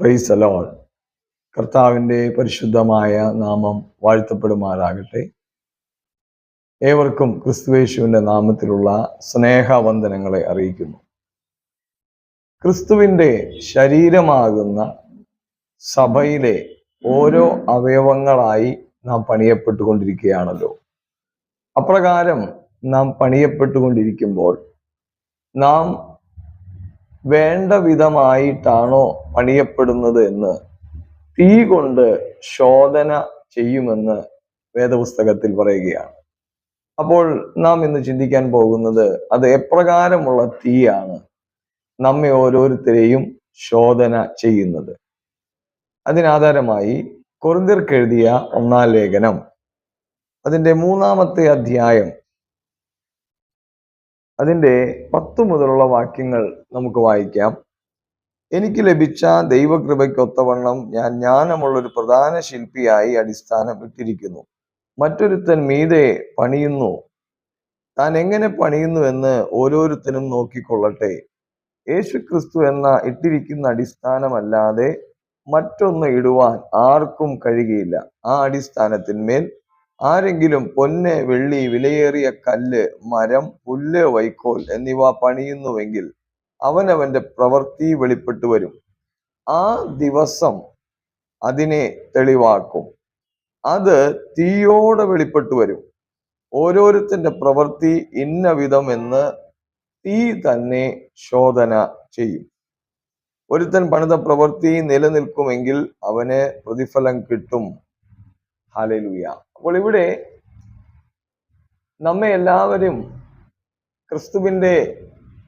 Price അലോൾ കർത്താവിന്റെ പരിശുദ്ധമായ നാമം വാഴ്ത്തപ്പെടുമാറാകട്ടെ. ഏവർക്കും ക്രിസ്തുവേശുവിന്റെ നാമത്തിലുള്ള സ്നേഹവന്ദനങ്ങളെ അറിയിക്കുന്നു. ക്രിസ്തുവിന്റെ ശരീരമാകുന്ന സഭയിലെ ഓരോ അവയവങ്ങളായി നാം പണിയപ്പെട്ടുകൊണ്ടിരിക്കുകയാണല്ലോ. അപ്രകാരം നാം പണിയപ്പെട്ടുകൊണ്ടിരിക്കുമ്പോൾ നാം വേണ്ട വിധമായിട്ടാണോ പണിയപ്പെടുന്നത് എന്ന് തീ കൊണ്ട് ശോധന ചെയ്യുമെന്ന് വേദപുസ്തകത്തിൽ പറയുകയാണ്. അപ്പോൾ നാം ഇന്ന് ചിന്തിക്കാൻ പോകുന്നത് അത് എപ്രകാരമുള്ള തീയാണ് നമ്മെ ഓരോരുത്തരെയും ശോധന ചെയ്യുന്നത്. അതിനാധാരമായി കൊറിന്തിർക്കെഴുതിയ ഒന്നാം ലേഖനം. അതിന്റെ മൂന്നാമത്തെ അധ്യായം അതിന്റെ പത്തു മുതലുള്ള വാക്യങ്ങൾ നമുക്ക് വായിക്കാം. എനിക്ക് ലഭിച്ച ദൈവകൃപയ്ക്കൊത്തവണ്ണം ഞാൻ ജ്ഞാനമുള്ള ഒരു പ്രധാന ശില്പിയായി അടിസ്ഥാനപ്പെട്ടിരിക്കുന്നു മറ്റൊരുത്തൻ മീതെ പണിയുന്നു. താൻ എങ്ങനെ പണിയുന്നു എന്ന് ഓരോരുത്തരും നോക്കിക്കൊള്ളട്ടെ. യേശു ക്രിസ്തു എന്ന ഇട്ടിരിക്കുന്ന അടിസ്ഥാനമല്ലാതെ മറ്റൊന്ന് ഇടുവാൻ ആർക്കും കഴിയുകയില്ല. ആ അടിസ്ഥാനത്തിന്മേൽ ആരെങ്കിലും പൊന്ന് വെള്ളി വിലയേറിയ കല്ല് മരം പുല്ല് വൈക്കോൽ എന്നിവ പണിയുന്നുവെങ്കിൽ അവനവന്റെ പ്രവൃത്തി വെളിപ്പെട്ടു വരും. ആ ദിവസം അതിനെ തെളിവാക്കും. അത് തീയോടെ വെളിപ്പെട്ടു വരും. ഓരോരുത്തന്റെ പ്രവൃത്തി ഇന്ന വിധം എന്ന് തീ തന്നെ ശോധന ചെയ്യും. ഒരുത്തൻ പണിത പ്രവൃത്തി നിലനിൽക്കുമെങ്കിൽ അവന് പ്രതിഫലം കിട്ടും. ഹാലലുയ അപ്പോൾ ഇവിടെ നമ്മെ എല്ലാവരും ക്രിസ്തുവിന്റെ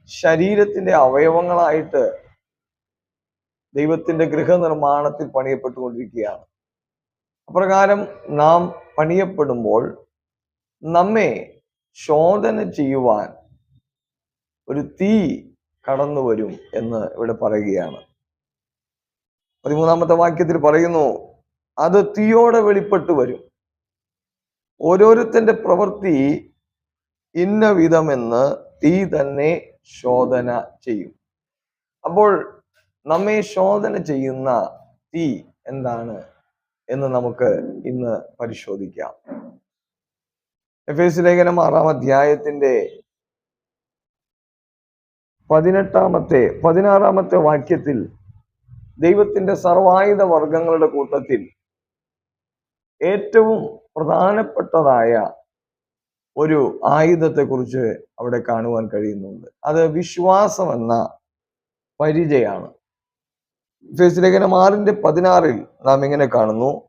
ശരീരത്തിന്റെ അവയവങ്ങളായിട്ട് ദൈവത്തിന്റെ ഗൃഹനിർമ്മാണത്തിൽ പണിയപ്പെട്ടുകൊണ്ടിരിക്കുകയാണ്. അപ്രകാരം നാം പണിയപ്പെടുമ്പോൾ നമ്മെ ശോധന ചെയ്യുവാൻ ഒരു തീ കടന്നു വരും എന്ന് ഇവിടെ പറയുകയാണ്. പതിമൂന്നാമത്തെ വാക്യത്തിൽ പറയുന്നു അത് തീയോടെ വെളിപ്പെട്ടു വരും. ഓരോരുത്തന്റെ പ്രവൃത്തി ഇന്ന വിധമെന്ന് തീ തന്നെ ശോധന ചെയ്യും. അപ്പോൾ നമ്മെ ശോധന ചെയ്യുന്ന തീ എന്താണ് എന്ന് നമുക്ക് ഇന്ന് പരിശോധിക്കാം. എഫ് എസ് ലേഖനം ആറാം അധ്യായത്തിന്റെ പതിനെട്ടാമത്തെ പതിനാറാമത്തെ വാക്യത്തിൽ ദൈവത്തിന്റെ സർവായുധ വർഗങ്ങളുടെ കൂട്ടത്തിൽ ഏറ്റവും പ്രധാനപ്പെട്ടതായ ഒരു ആയുധത്തെക്കുറിച്ച് അവിടെ കാണുവാൻ കഴിയുന്നുണ്ട്. അത് വിശ്വാസം എന്ന പരിചയാണ്. ലേഖനം ആറിന്റെ പതിനാറിൽ നാം ഇങ്ങനെ കാണുന്നു.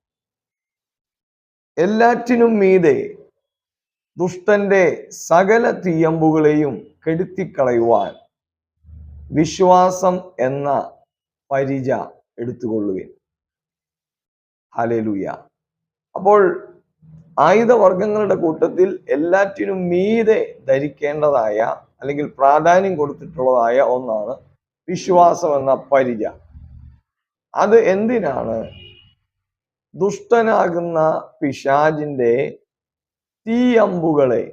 എല്ലാറ്റിനും മീതെ ദുഷ്ടന്റെ സകല തീയമ്പുകളെയും കെടുത്തിക്കളയുവാൻ വിശ്വാസം എന്ന പരിച എടുത്തുകൊള്ളുവിൻ. ഹലേലൂയ അപ്പോൾ ആയുധവർഗങ്ങളുടെ കൂട്ടത്തിൽ എല്ലാറ്റിനും മീതെ ധരിക്കേണ്ടതായ അല്ലെങ്കിൽ പ്രാധാന്യം കൊടുത്തിട്ടുള്ളതായ ഒന്നാണ് വിശ്വാസം എന്ന പരിച. അത് എന്തിനാണ്? ദുഷ്ടനാകുന്ന പിശാജിന്റെ തീയമ്പുകളെ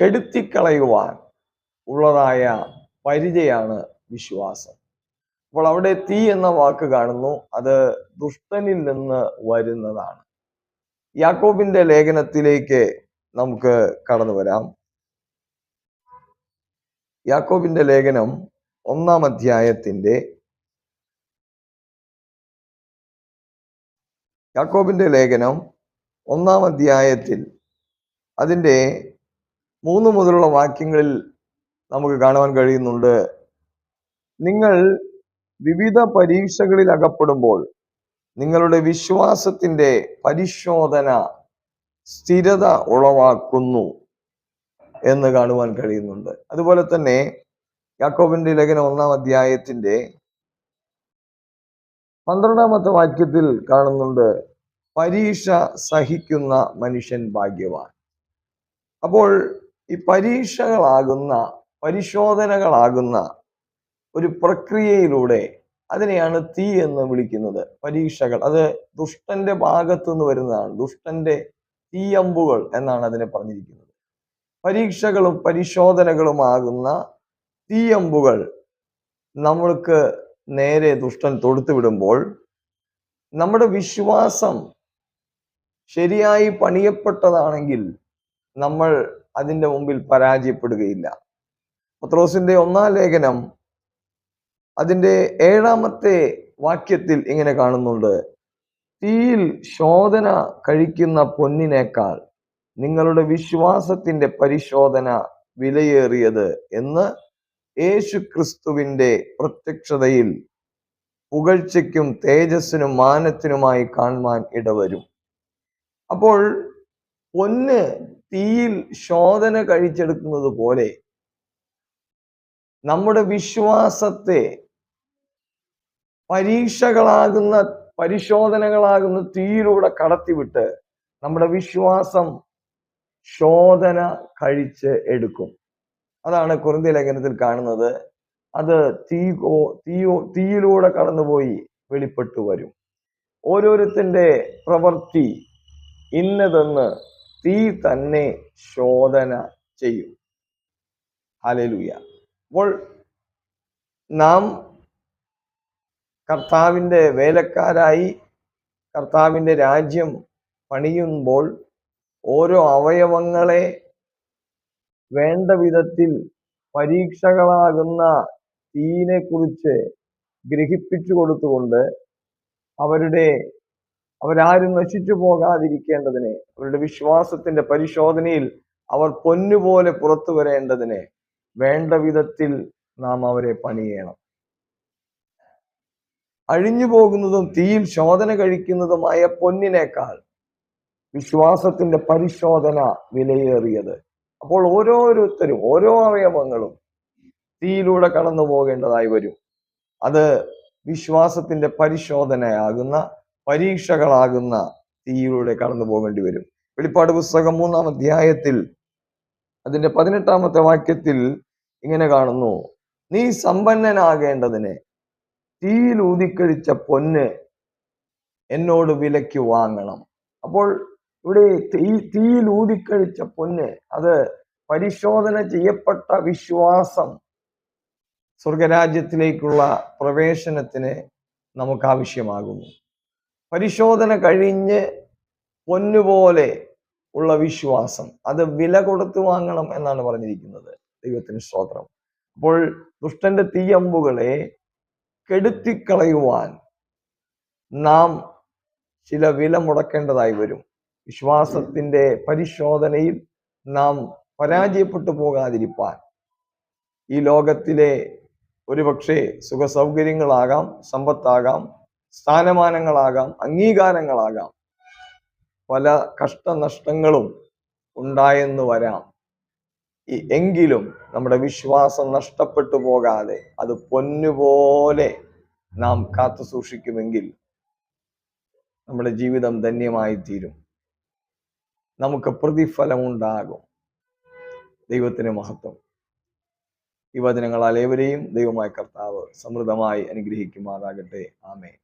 കെടുത്തിക്കളയുവാൻ ഉള്ളതായ പരിചയാണ് വിശ്വാസം. അപ്പോൾ അവിടെ തീ എന്ന വാക്ക് കാണുന്നു. അത് ദുഷ്ടനിൽ നിന്ന് വരുന്നതാണ്. യാക്കോബിന്റെ ലേഖനത്തിലേക്ക് നമുക്ക് കടന്നു വരാം. യാക്കോബിന്റെ ലേഖനം ഒന്നാം അധ്യായത്തിന്റെ യാക്കോബിന്റെ ലേഖനം ഒന്നാം അധ്യായത്തിൽ അതിന്റെ മൂന്ന് മുതലുള്ള വാക്യങ്ങളിൽ നമുക്ക് കാണുവാൻ കഴിയുന്നുണ്ട്. നിങ്ങൾ വിവിധ പരീക്ഷകളിൽ അകപ്പെടുമ്പോൾ നിങ്ങളുടെ വിശ്വാസത്തിന്റെ പരിശോധന സ്ഥിരത ഉളവാക്കുന്നു എന്ന് കാണുവാൻ കഴിയുന്നുണ്ട്. അതുപോലെ തന്നെ യാക്കോബിന്റെ ലേഖനം ഒന്നാം അധ്യായത്തിന്റെ പന്ത്രണ്ടാമത്തെ വാക്യത്തിൽ കാണുന്നുണ്ട് പരീക്ഷ സഹിക്കുന്ന മനുഷ്യൻ ഭാഗ്യവാൻ. അപ്പോൾ ഈ പരീക്ഷകളാകുന്ന പരിശോധനകളാകുന്ന ഒരു പ്രക്രിയയിലൂടെ അതിനെയാണ് തീ എന്ന് വിളിക്കുന്നത്. പരീക്ഷകൾ. അത് ദുഷ്ടന്റെ ഭാഗത്തു നിന്ന് വരുന്നതാണ്. ദുഷ്ടന്റെ തീയമ്പുകൾ എന്നാണ് അതിനെ പറഞ്ഞിരിക്കുന്നത്. പരീക്ഷകളും പരിശോധനകളുമാകുന്ന തീയമ്പുകൾ നമ്മൾക്ക് നേരെ ദുഷ്ടൻ തൊടുത്തു വിടുമ്പോൾ നമ്മുടെ വിശ്വാസം ശരിയായി പണിയപ്പെട്ടതാണെങ്കിൽ നമ്മൾ അതിന്റെ മുമ്പിൽ പരാജയപ്പെടുകയില്ല. പത്രോസിന്റെ ഒന്നാം ലേഖനം അതിന്റെ ഏഴാമത്തെ വാക്യത്തിൽ ഇങ്ങനെ കാണുന്നുണ്ട്. തീയിൽ ശോധന കഴിക്കുന്ന പൊന്നിനേക്കാൾ നിങ്ങളുടെ വിശ്വാസത്തിന്റെ പരിശോധന വിലയേറിയത് എന്ന് യേശു ക്രിസ്തുവിന്റെ പ്രത്യക്ഷതയിൽ പുകഴ്ചയ്ക്കും തേജസ്സിനും മാനത്തിനുമായി കാണുവാൻ ഇടവരും. അപ്പോൾ പൊന്ന് തീയിൽ ശോധന കഴിച്ചെടുക്കുന്നത് പോലെ നമ്മുടെ വിശ്വാസത്തെ പരീക്ഷകളാകുന്ന പരിശോധനകളാകുന്ന തീയിലൂടെ കടത്തിവിട്ട് നമ്മുടെ വിശ്വാസം ശോധന കഴിച്ച് എടുക്കും. അതാണ് കുറുന്തി ലേഖനത്തിൽ കാണുന്നത്. അത് തീ തീയോ തീയിലൂടെ കടന്നുപോയി വെളിപ്പെട്ടു വരും. ഓരോരുത്തന്റെ പ്രവൃത്തി ഇന്നതെന്ന് തീ തന്നെ ശോധന ചെയ്യും. ഹലലുയ അപ്പോൾ നാം കർത്താവിന്റെ വേലക്കാരായി കർത്താവിന്റെ രാജ്യം പണിയുമ്പോൾ ഓരോ അവയവങ്ങളെ വേണ്ട വിധത്തിൽ പരീക്ഷകളാകുന്ന തീനെ കുറിച്ച് ഗ്രഹിപ്പിച്ചു കൊടുത്തുകൊണ്ട് അവരുടെ അവരാരും നശിച്ചു പോകാതിരിക്കേണ്ടതിന് അവരുടെ വിശ്വാസത്തിന്റെ പരിശോധനയിൽ അവർ പൊന്നുപോലെ പുറത്തു വരേണ്ടതിന് വേണ്ട വിധത്തിൽ നാം അവരെ പണിയണം. അഴിഞ്ഞു പോകുന്നതും തീയിൽ ശോധന കഴിക്കുന്നതുമായ പൊന്നിനേക്കാൾ വിശ്വാസത്തിന്റെ പരിശോധന വിലയേറിയത്. അപ്പോൾ ഓരോരുത്തരും ഓരോ അവയവങ്ങളും തീയിലൂടെ കടന്നു പോകേണ്ടതായി വരും. അത് വിശ്വാസത്തിന്റെ പരിശോധനയാകുന്ന പരീക്ഷകളാകുന്ന തീയിലൂടെ കടന്നു പോകേണ്ടി വരും. വെളിപ്പാട് പുസ്തകം മൂന്നാം അധ്യായത്തിൽ അതിന്റെ പതിനെട്ടാമത്തെ വാക്യത്തിൽ ഇങ്ങനെ കാണുന്നു. നീ സമ്പന്നനാകേണ്ടതിന് തീയിൽ ഊതിക്കഴിച്ച പൊന്ന് എന്നോട് വിലയ്ക്ക് വാങ്ങണം. അപ്പോൾ ഇവിടെ തീ തീയിൽ ഊതിക്കഴിച്ച പൊന്ന് അത് പരിശോധന ചെയ്യപ്പെട്ട വിശ്വാസം സ്വർഗരാജ്യത്തിലേക്കുള്ള പ്രവേശനത്തിന് നമുക്ക് ആവശ്യമാകുന്നു പരിശോധന കഴിഞ്ഞ് പൊന്നുപോലെ ഉള്ള വിശ്വാസം അത് വില കൊടുത്തു വാങ്ങണം എന്നാണ് പറഞ്ഞിരിക്കുന്നത്. ദൈവത്തിന് സ്തോത്രം. അപ്പോൾ ദുഷ്ടന്റെ തീയമ്പുകളെ കെടുത്തിക്കളയുവാൻ നാം ചില വില മുടക്കേണ്ടതായി വരും. വിശ്വാസത്തിന്റെ പരിശോധനയിൽ നാം പരാജയപ്പെട്ടു പോകാതിരിപ്പാൻ ഈ ലോകത്തിലെ ഒരുപക്ഷെ സുഖ സൗകര്യങ്ങളാകാം സമ്പത്താകാം സ്ഥാനമാനങ്ങളാകാം അംഗീകാരങ്ങളാകാം. പല കഷ്ടനഷ്ടങ്ങളും ഉണ്ടായെന്ന് വരാം. എങ്കിലും നമ്മുടെ വിശ്വാസം നഷ്ടപ്പെട്ടു പോകാതെ അത് പൊന്നുപോലെ നാം കാത്തു സൂക്ഷിക്കുമെങ്കിൽ നമ്മുടെ ജീവിതം ധന്യമായി തീരും നമുക്ക് പ്രതിഫലം ഉണ്ടാകും ദൈവത്തിന് മഹത്വം. ഈ വചനങ്ങളാൽ ഏവരെയും ദൈവമായ കർത്താവ് സമൃദ്ധമായി അനുഗ്രഹിക്കുമാറാകട്ടെ. ആമേ